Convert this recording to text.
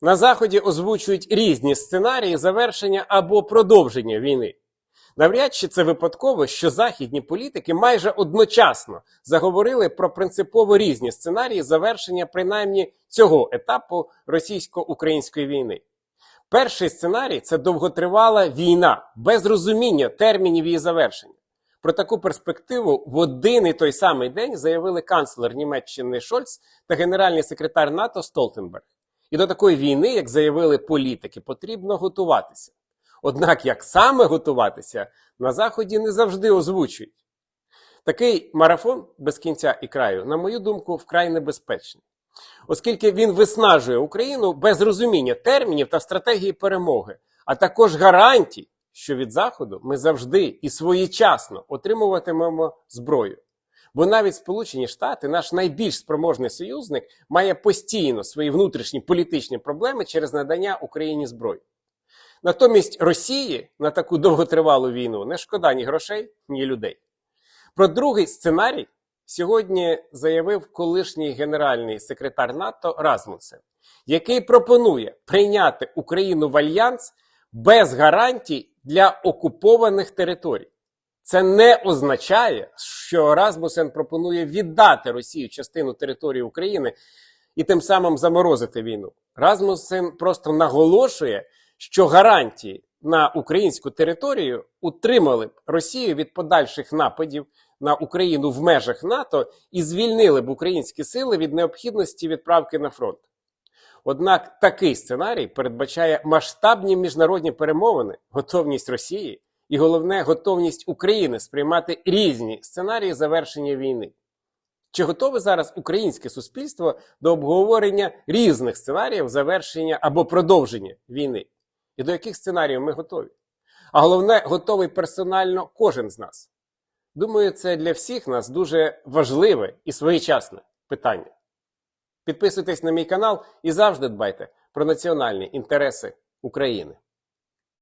На Заході озвучують різні сценарії завершення або продовження війни. Навряд чи це випадково, що західні політики майже одночасно заговорили про принципово різні сценарії завершення принаймні цього етапу російсько-української війни. Перший сценарій це довготривала війна без розуміння термінів її завершення. Про таку перспективу в один і той самий день заявили канцлер Німеччини Шольц та генеральний секретар НАТО Столтенберг. І до такої війни, як заявили політики, потрібно готуватися. Однак, як саме готуватися, на Заході не завжди озвучують. Такий марафон без кінця і краю, на мою думку, вкрай небезпечний, оскільки він виснажує Україну без розуміння термінів та стратегії перемоги, а також гарантій, що від Заходу ми завжди і своєчасно отримуватимемо зброю. Бо навіть Сполучені Штати, наш найбільш спроможний союзник, має постійно свої внутрішні політичні проблеми через надання Україні зброї. Натомість Росії на таку довготривалу війну не шкода ні грошей, ні людей. Про другий сценарій сьогодні заявив колишній генеральний секретар НАТО Размусен, який пропонує прийняти Україну в альянс без гарантій для окупованих територій. Це не означає, що Расмусен пропонує віддати Росію частину території України і тим самим заморозити війну. Расмусен просто наголошує, що гарантії на українську територію утримали б Росію від подальших нападів на Україну в межах НАТО і звільнили б українські сили від необхідності відправки на фронт. Однак такий сценарій передбачає масштабні міжнародні перемовини, готовність Росії і головне готовність України сприймати різні сценарії завершення війни. Чи готове зараз українське суспільство до обговорення різних сценаріїв завершення або продовження війни? І до яких сценаріїв ми готові? А головне, готовий персонально кожен з нас. Думаю, це для всіх нас дуже важливе і своєчасне питання. Підписуйтесь на мій канал і завжди дбайте про національні інтереси України.